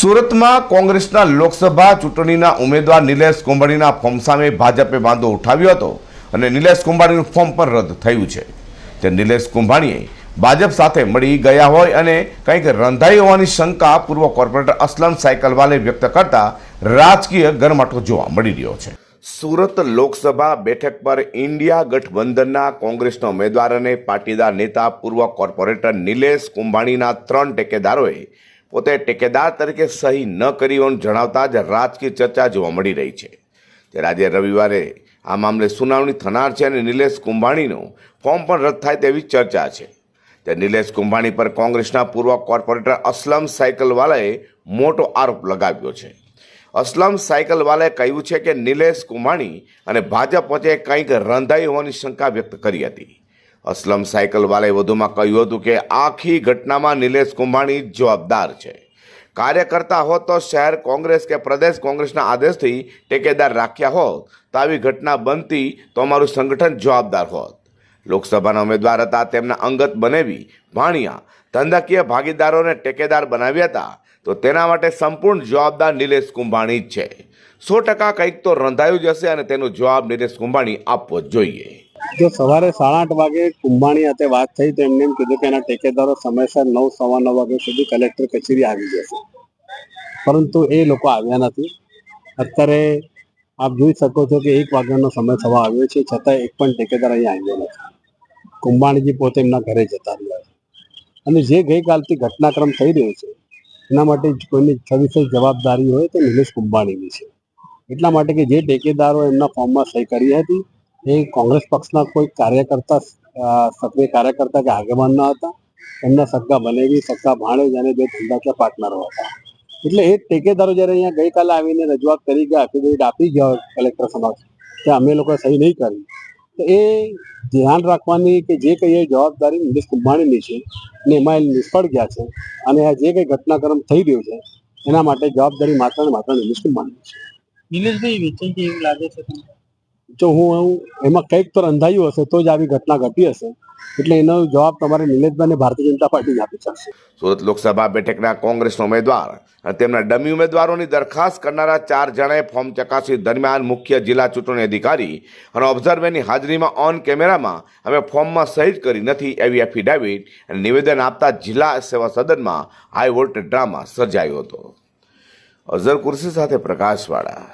સુરતમાં કોંગ્રેસના લોકસભા ચૂંટણીના ઉમેદવાર નિલેશ કુંભણીના ફોર્મ સામે ભાજપે વાંધો ઉઠાવ્યો હતો અને નિલેશ કુંભાણીનું ફોર્મ પણ રદ થયું છે. તે નિલેશ કુંભાણીએ ભાજપ સાથે મળી ગયા હોય અને કંઈક રંધાઈ હોવાની શંકા પૂર્વ કોર્પોરેટર અસલમ સાયકલવાલે વ્યક્ત કરતા રાજકીય ગરમાટો જોવા મળી રહ્યો છે. સુરત લોકસભા બેઠક પર ઇન્ડિયા ગઠબંધનના કોંગ્રેસના ઉમેદવાર અને પાટીદાર નેતા પૂર્વ કોર્પોરેટર નિલેશ કુંભાણીના ત્રણ ટેકેદારોએ પોતે ટેકેદાર તરીકે સહી ન કરી હોવાનું જણાવતા જ રાજકીય ચર્ચા જોવા મળી રહી છે. ત્યારે આજે રવિવારે આ મામલે સુનાવણી થનાર છે અને નિલેશ કુંભાણીનું ફોર્મ પણ રદ થાય તેવી ચર્ચા છે. તે નિલેશ કુંભાણી પર કોંગ્રેસના પૂર્વ કોર્પોરેટર અસલમ સાયકલવાલાએ મોટો આરોપ લગાવ્યો છે. અસલમ સાયકલવાલાએ કહ્યું છે કે નિલેશ કુંભાણી અને ભાજપ વચ્ચે કંઈક રંધાઈ હોવાની શંકા વ્યક્ત કરી હતી. અસલમ સાયકલવાલાએ વધુમાં કહ્યું હતું કે આખી ઘટનામાં નિલેશ કુંભાણી જવાબદાર છે. કાર્યકર્તા હોત તો શહેર કોંગ્રેસ કે પ્રદેશ કોંગ્રેસના આદેશથી ટેકેદાર રાખ્યા હોત. તો આવી ઘટના બનતી તો અમારું સંગઠન જવાબદાર હોત. લોકસભાના ઉમેદવાર હતા, તેમના અંગત બનેવી ભાણિયા ધંધાકીય ભાગીદારોને ટેકેદાર બનાવ્યા હતા. તો તેના માટે સંપૂર્ણ જવાબદાર નિલેશ કુંભાણી જ છે. સો ટકા કંઈક તો રંધાયું જ હશે અને તેનો જવાબ નિલેશ કુંભાણી આપવો જોઈએ. જો સવારે સાડા આઠ વાગે કુંભાણી સાથે વાત થઈ તો એમને એમ કીધું કે એના ટેકેદારો સમયસર નવ, સવા નવ વાગ્યા સુધી કલેક્ટર કચેરી આવી જશે. પરંતુ એ લોકો આવ્યા નથી. અત્યારે આપ જોઈ શકો છો કે એક વાગ્યાનો સમય થવા આવ્યો છે. છતાં એક પણ ટેકેદાર અહીંયા આવ્યો નથી. કુંભાણીજી પોતે એમના ઘરે જતા રહ્યા અને જે ગઈકાલથી ઘટનાક્રમ થઈ રહ્યો છે, એના માટે કોઈની સવિશેષ જવાબદારી હોય તો નિલેશ કુંભાણીની છે. એટલા માટે કે જે ટેકેદારો એમના ફોર્મમાં સહી કરી હતી એ કોંગ્રેસ પક્ષના કોઈ કાર્યકર્તા સક્રિય કાર્યકર્તા કે આગેવાન ન હતા, એમના સગા બનેવી સગા ભાણેજ અને બે ધંધાકીય પાર્ટનરો હતા. એટલે એ ટેકેદારો જ્યારે અહીંયા ગઈકાલે આવીને રજૂઆત કરી ગયા એફિડેવિટ આપી ગયા કલેક્ટર સમક્ષ કે અમે લોકો સહી નહીં કરી, તો એ ધ્યાન રાખવાની કે જે કંઈ એ જવાબદારી નિલેશ કુંભાણીની છે અને એમાં એ નિષ્ફળ ગયા છે અને આ જે કંઈ ઘટનાક્રમ થઈ રહ્યો છે, એના માટે જવાબદારી માત્ર ને માત્ર નિલેશ કુંભાણીની છે. નિલેશભાઈ વેચાઈ એવું લાગે છે તમને? જો હું એમાં કંઈક તો રંધાયું હશે, તો જ આવી ઘટના ઘટી હશે. એટલે એનો જવાબ તમારે નિલેશભાઈ ભારતીય જનતા પાર્ટી આપી શકશે સુરત લોકસભા બેઠકના કોંગ્રેસના ઉમેદવાર અને તેમના ડમી ઉમેદવારોની દરખાસ્ત કરનારા ચાર જણાએ ફોર્મ ચકાસી દરમિયાન મુખ્ય જિલ્લા ચૂંટણી અધિકારી અને ઓબ્ઝર્વરની હાજરીમાં ઓન કેમેરામાં અમે ફોર્મમાં સહી કરી નથી એવી એફિડેવિટ અને નિવેદન આપતા જિલ્લા સેવા સદનમાં હાઈ વોલ્ટેજ ડ્રામા સર્જાયો હતો. અઝર કુર્સી સાથે પ્રકાશવાળા